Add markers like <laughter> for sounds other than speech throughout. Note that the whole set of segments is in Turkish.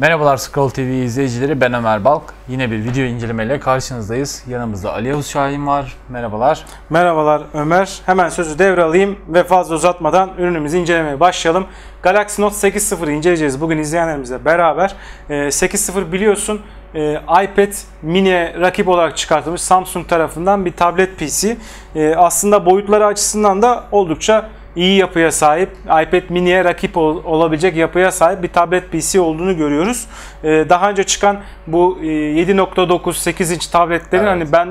Merhabalar Scroll TV izleyicileri ben Ömer Balk. Yine bir video incelemeyle karşınızdayız. Yanımızda Ali Yavuz Şahin var. Merhabalar. Merhabalar Ömer. Hemen sözü devralayım ve fazla uzatmadan ürünümüzü incelemeye başlayalım. Galaxy Note 8.0'ı inceleyeceğiz bugün izleyenlerimizle beraber. Ee, 8.0 biliyorsun e, iPad mini'ye rakip olarak çıkartılmış Samsung tarafından bir tablet PC. E, aslında boyutları açısından da oldukça iyi yapıya sahip, iPad mini'ye rakip ol, olabilecek yapıya sahip bir tablet PC olduğunu görüyoruz. E, daha önce çıkan bu e, 7.9-8 inç tabletlerin Evet. hani ben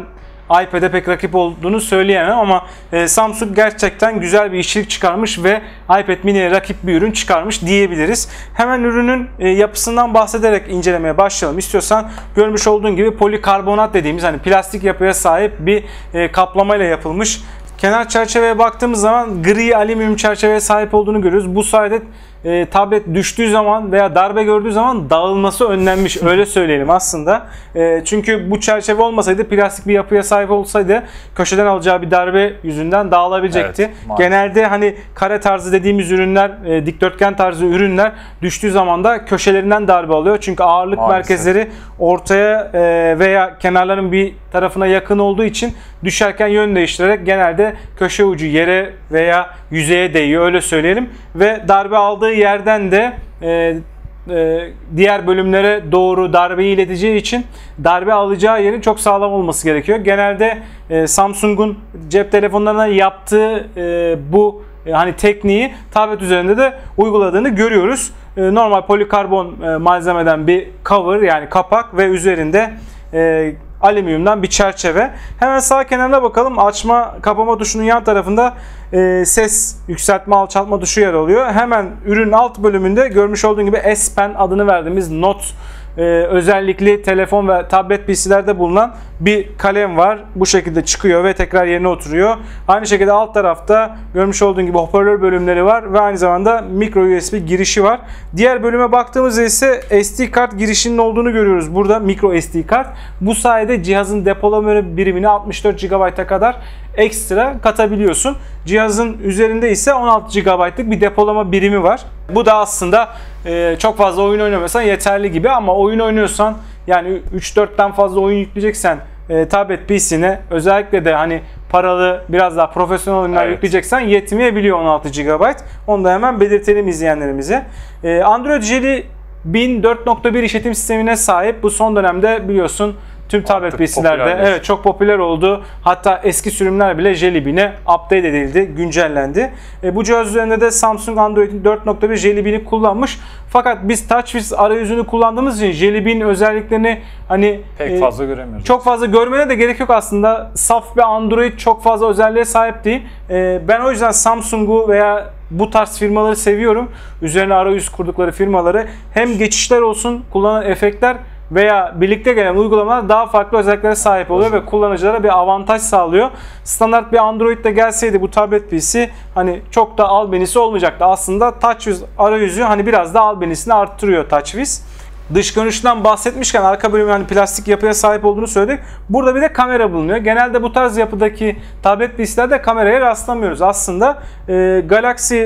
iPad'e pek rakip olduğunu söyleyemem ama e, Samsung gerçekten güzel bir işçilik çıkarmış ve iPad mini'ye rakip bir ürün çıkarmış diyebiliriz. Hemen ürünün e, yapısından bahsederek incelemeye başlayalım. İstiyorsan görmüş olduğun gibi polikarbonat dediğimiz hani plastik yapıya sahip bir e, kaplamayla yapılmış. Kenar çerçeveye baktığımız zaman gri alüminyum çerçeveye sahip olduğunu görüyoruz. Bu sayede e, tablet düştüğü zaman veya darbe gördüğü zaman dağılması önlenmiş öyle söyleyelim aslında. E, çünkü bu çerçeve olmasaydı plastik bir yapıya sahip olsaydı köşeden alacağı bir darbe yüzünden dağılabilecekti. Evet, maalesef. Genelde hani kare tarzı dediğimiz ürünler, e, dikdörtgen tarzı ürünler düştüğü zaman da köşelerinden darbe alıyor. Çünkü ağırlık Maalesef. merkezleri ortaya e, veya kenarların bir tarafına yakın olduğu için düşerken yön değiştirerek genelde köşe ucu yere veya yüzeye değiyor öyle söyleyelim ve darbe aldığı yerden de e, e, diğer bölümlere doğru darbeyi ileteceği için darbe alacağı yerin çok sağlam olması gerekiyor. Genelde e, Samsung'un cep telefonlarına yaptığı e, bu e, hani tekniği tablet üzerinde de uyguladığını görüyoruz. E, normal polikarbon e, malzemeden bir cover yani kapak ve üzerinde e, alüminyumdan bir çerçeve. Hemen sağ kenarına bakalım. Açma kapama tuşunun yan tarafında e, ses yükseltme alçaltma tuşu yer alıyor. Hemen ürünün alt bölümünde görmüş olduğun gibi S Pen adını verdiğimiz not e, özellikli telefon ve tablet PC'lerde bulunan bir kalem var. Bu şekilde çıkıyor ve tekrar yerine oturuyor. Aynı şekilde alt tarafta görmüş olduğun gibi hoparlör bölümleri var ve aynı zamanda micro USB girişi var. Diğer bölüme baktığımızda ise SD kart girişinin olduğunu görüyoruz. Burada micro SD kart. Bu sayede cihazın depolama birimini 64 GB'a kadar ekstra katabiliyorsun. Cihazın üzerinde ise 16 GB'lık bir depolama birimi var. Bu da aslında e, çok fazla oyun oynamasan yeterli gibi ama oyun oynuyorsan yani 3-4'ten fazla oyun yükleyeceksen e, tablet PC'ne özellikle de hani paralı biraz daha profesyonel oyunlar Evet. yükleyeceksen yetmeyebiliyor 16 GB. Onu da hemen belirtelim izleyenlerimize. E, Android Jelly 1000 4.1 işletim sistemine sahip. Bu son dönemde biliyorsun tüm tablet PC'lerde evet çok popüler oldu. Hatta eski sürümler bile Jelly Bean'e update edildi, güncellendi. E, bu cihaz üzerinde de Samsung Android'in 4.1 Jelly Bean'i kullanmış. Fakat biz TouchWiz arayüzünü kullandığımız için Jelly Bean özelliklerini hani Pek e, fazla göremiyoruz. çok fazla görmene de gerek yok aslında. Saf bir Android çok fazla özelliğe sahip değil. Ee, ben o yüzden Samsung'u veya bu tarz firmaları seviyorum. Üzerine arayüz kurdukları firmaları. Hem geçişler olsun, kullanılan efektler veya birlikte gelen uygulamalar daha farklı özelliklere sahip oluyor ve kullanıcılara bir avantaj sağlıyor. Standart bir Android'de gelseydi bu tablet PC hani çok da albenisi olmayacaktı. Aslında TouchWiz arayüzü hani biraz da albenisini arttırıyor TouchWiz. Dış görünüşten bahsetmişken arka bölümü hani plastik yapıya sahip olduğunu söyledik. Burada bir de kamera bulunuyor. Genelde bu tarz yapıdaki tablet PC'lerde kameraya rastlamıyoruz. Aslında e, Galaxy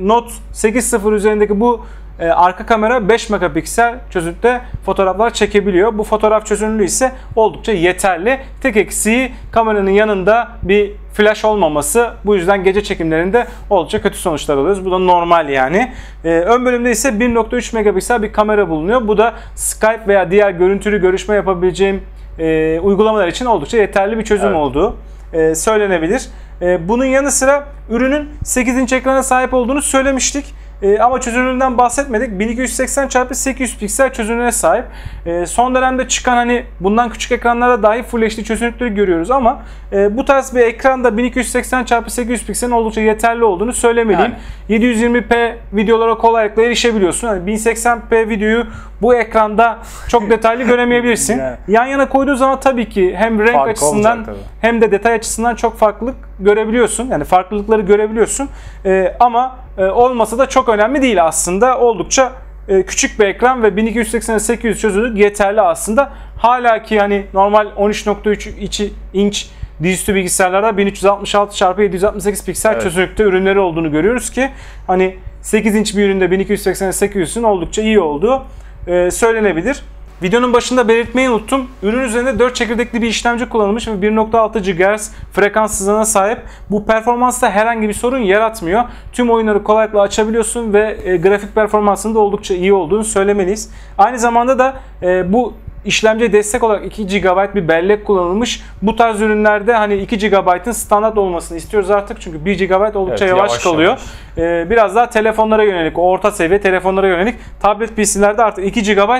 Note 8.0 üzerindeki bu e, arka kamera 5 megapiksel çözünürlükte fotoğraflar çekebiliyor. Bu fotoğraf çözünürlüğü ise oldukça yeterli. Tek eksiği kameranın yanında bir flash olmaması. Bu yüzden gece çekimlerinde oldukça kötü sonuçlar alıyoruz. Bu da normal yani. E, ön bölümde ise 1.3 megapiksel bir kamera bulunuyor. Bu da Skype veya diğer görüntülü görüşme yapabileceğim e, uygulamalar için oldukça yeterli bir çözüm Evet. olduğu e, söylenebilir. E, bunun yanı sıra ürünün 8 inç ekrana sahip olduğunu söylemiştik. E, ama çözünürlüğünden bahsetmedik. 1280 x 800 piksel çözünürlüğe sahip. E, son dönemde çıkan hani bundan küçük ekranlarda dahi Full HD çözünürlükleri görüyoruz ama e, bu tarz bir ekranda 1280 x 800 pikselin oldukça yeterli olduğunu söylemeliyim. 720p videolara kolaylıkla erişebiliyorsun. Hani 1080p videoyu bu ekranda çok detaylı göremeyebilirsin. <laughs> Yani. Yan yana koyduğun zaman tabii ki hem renk Farkı açısından hem de detay açısından çok farklılık görebiliyorsun. Yani farklılıkları görebiliyorsun. Ee, ama e, olmasa da çok önemli değil aslında. Oldukça e, küçük bir ekran ve 1280'e 800 çözünürlük yeterli aslında. Hala ki hani normal 13.3 içi inç dizüstü bilgisayarlarda 1366 x 768 piksel Evet. çözünürlükte ürünleri olduğunu görüyoruz ki hani 8 inç bir üründe 1280'e 800'ün oldukça iyi olduğu e, söylenebilir. Videonun başında belirtmeyi unuttum. Ürün üzerinde 4 çekirdekli bir işlemci kullanılmış ve 1.6 GHz frekans hızına sahip. Bu performansta herhangi bir sorun yaratmıyor. Tüm oyunları kolaylıkla açabiliyorsun ve e, grafik performansının da oldukça iyi olduğunu söylemeliyiz. Aynı zamanda da e, bu işlemciye destek olarak 2 GB bir bellek kullanılmış. Bu tarz ürünlerde hani 2 GB'ın standart olmasını istiyoruz artık çünkü 1 GB oldukça Evet, yavaş, yavaş kalıyor. yavaş. Ee, biraz daha telefonlara yönelik, orta seviye telefonlara yönelik. Tablet PC'lerde artık 2 GB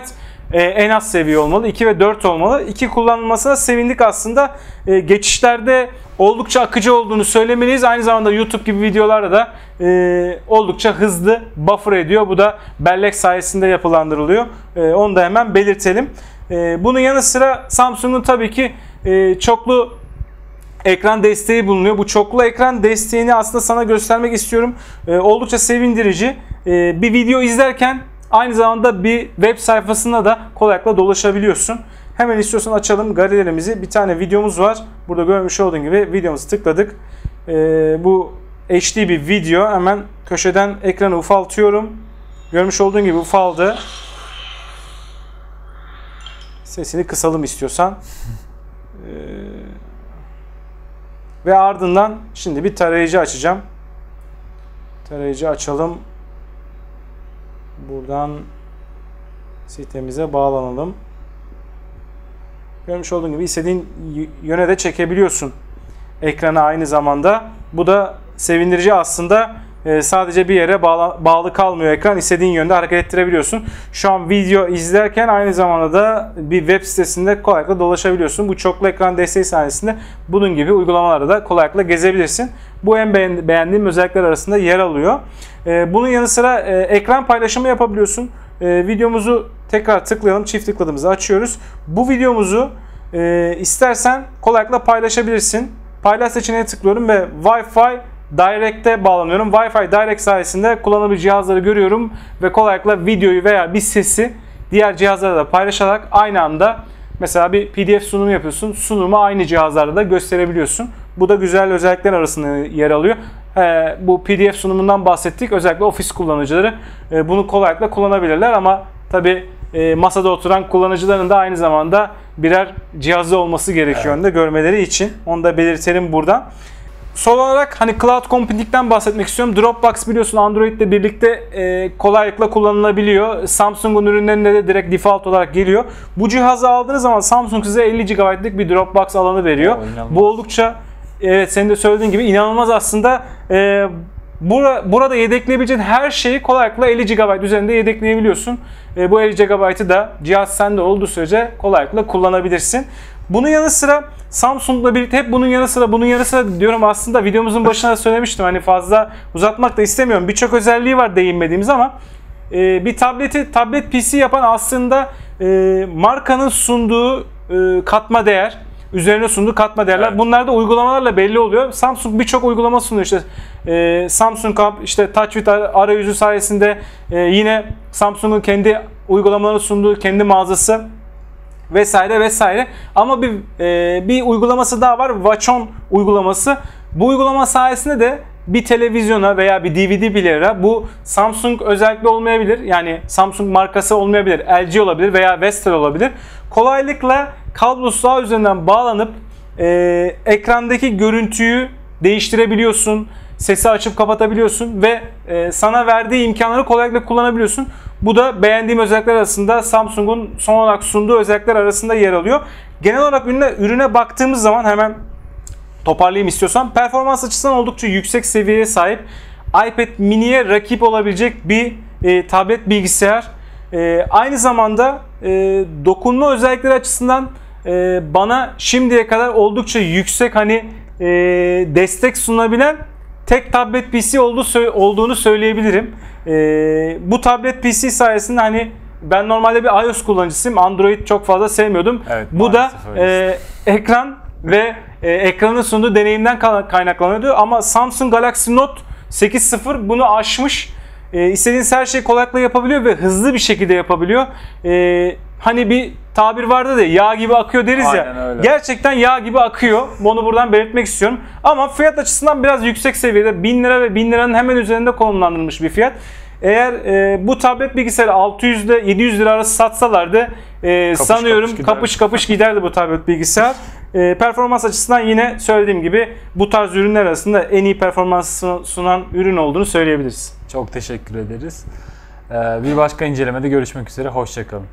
e, en az seviye olmalı. 2 ve 4 olmalı. 2 kullanılmasına sevindik aslında. E, geçişlerde oldukça akıcı olduğunu söylemeliyiz. Aynı zamanda YouTube gibi videolarda da e, oldukça hızlı buffer ediyor. Bu da bellek sayesinde yapılandırılıyor. E, onu da hemen belirtelim. E, bunun yanı sıra Samsung'un tabii ki e, çoklu ekran desteği bulunuyor. Bu çoklu ekran desteğini aslında sana göstermek istiyorum. Ee, oldukça sevindirici. Ee, bir video izlerken aynı zamanda bir web sayfasına da kolaylıkla dolaşabiliyorsun. Hemen istiyorsan açalım galerilerimizi. Bir tane videomuz var. Burada görmüş olduğun gibi videomuzu tıkladık. Ee, bu HD bir video. Hemen köşeden ekranı ufaltıyorum. Görmüş olduğun gibi ufaldı. Sesini kısalım istiyorsan. Ee, ve ardından şimdi bir tarayıcı açacağım. Tarayıcı açalım. Buradan sitemize bağlanalım. Görmüş olduğun gibi istediğin yöne de çekebiliyorsun. Ekranı aynı zamanda. Bu da sevindirici aslında. Ee, sadece bir yere bağlı kalmıyor ekran. İstediğin yönde hareket ettirebiliyorsun. Şu an video izlerken aynı zamanda da bir web sitesinde kolaylıkla dolaşabiliyorsun. Bu çoklu ekran desteği sayesinde bunun gibi uygulamalarda da kolaylıkla gezebilirsin. Bu en beğen- beğendiğim özellikler arasında yer alıyor. Ee, bunun yanı sıra e, ekran paylaşımı yapabiliyorsun. Ee, videomuzu tekrar tıklayalım. Çift tıkladığımızı açıyoruz. Bu videomuzu e, istersen kolaylıkla paylaşabilirsin. Paylaş seçeneğine tıklıyorum ve Wi-Fi Direct'e bağlanıyorum. Wi-Fi Direct sayesinde kullanılan cihazları görüyorum ve kolaylıkla videoyu veya bir sesi diğer cihazlara da paylaşarak aynı anda mesela bir PDF sunumu yapıyorsun. Sunumu aynı cihazlarda da gösterebiliyorsun. Bu da güzel özellikler arasında yer alıyor. Ee, bu PDF sunumundan bahsettik. Özellikle ofis kullanıcıları e, bunu kolaylıkla kullanabilirler ama tabi masada oturan kullanıcıların da aynı zamanda birer cihazı olması gerekiyor önde görmeleri için. Onu da belirtelim buradan. Son olarak hani cloud computing'den bahsetmek istiyorum. Dropbox biliyorsun Android ile birlikte e, kolaylıkla kullanılabiliyor. Samsung'un ürünlerinde de direkt default olarak geliyor. Bu cihazı aldığınız zaman Samsung size 50 GB'lık bir Dropbox alanı veriyor. İnanılmaz. Bu oldukça evet senin de söylediğin gibi inanılmaz aslında. E, bura, burada yedekleyebileceğin her şeyi kolaylıkla 50 GB üzerinde yedekleyebiliyorsun. E, bu 50 GB'ı da cihaz sende olduğu sürece kolaylıkla kullanabilirsin. Bunun yanı sıra Samsung'la birlikte hep bunun yanı sıra bunun yanı sıra diyorum aslında videomuzun başına söylemiştim hani fazla uzatmak da istemiyorum. Birçok özelliği var değinmediğimiz ama e, bir tableti tablet PC yapan aslında e, markanın sunduğu e, katma değer üzerine sunduğu katma değerler. Evet. Bunlar da uygulamalarla belli oluyor. Samsung birçok uygulama sunuyor işte. E, Samsung Hub, işte TouchWiz ar- arayüzü sayesinde e, yine Samsung'un kendi uygulamalarını sunduğu kendi mağazası vesaire vesaire. Ama bir e, bir uygulaması daha var. Watchon uygulaması. Bu uygulama sayesinde de bir televizyona veya bir DVD player'a bu Samsung özellikle olmayabilir. Yani Samsung markası olmayabilir. LG olabilir veya Vestel olabilir. Kolaylıkla kablosuz ağ üzerinden bağlanıp e, ekrandaki görüntüyü değiştirebiliyorsun. Sesi açıp kapatabiliyorsun ve e, sana verdiği imkanları kolaylıkla kullanabiliyorsun. Bu da beğendiğim özellikler arasında Samsung'un son olarak sunduğu özellikler arasında yer alıyor. Genel olarak ürüne, ürüne baktığımız zaman hemen toparlayayım istiyorsan. Performans açısından oldukça yüksek seviyeye sahip. iPad mini'ye rakip olabilecek bir e, tablet bilgisayar. E, aynı zamanda e, dokunma özellikleri açısından e, bana şimdiye kadar oldukça yüksek hani e, destek sunabilen tek tablet PC olduğu, olduğunu söyleyebilirim. E, bu tablet PC sayesinde hani ben normalde bir iOS kullanıcısıyım. Android çok fazla sevmiyordum. Evet, bu da öyle. e, ekran ve e, ekranın sunduğu deneyimden kayna- kaynaklanıyordu. Ama Samsung Galaxy Note 8.0 bunu aşmış. E, istediğiniz her şeyi kolaylıkla yapabiliyor ve hızlı bir şekilde yapabiliyor. E, hani bir tabir vardı da yağ gibi akıyor deriz ya. Aynen öyle. Gerçekten yağ gibi akıyor. Bunu buradan belirtmek istiyorum. Ama fiyat açısından biraz yüksek seviyede. 1000 lira ve 1000 liranın hemen üzerinde konumlandırılmış bir fiyat. Eğer e, bu tablet bilgisayarı 600 ile 700 lira arası satsalardı e, Kapış sanıyorum kapış kapış kapış giderdi bu tablet bilgisayar. E, performans açısından yine söylediğim gibi bu tarz ürünler arasında en iyi performans sunan ürün olduğunu söyleyebiliriz. Çok teşekkür ederiz. Ee, bir başka incelemede görüşmek üzere. Hoşçakalın.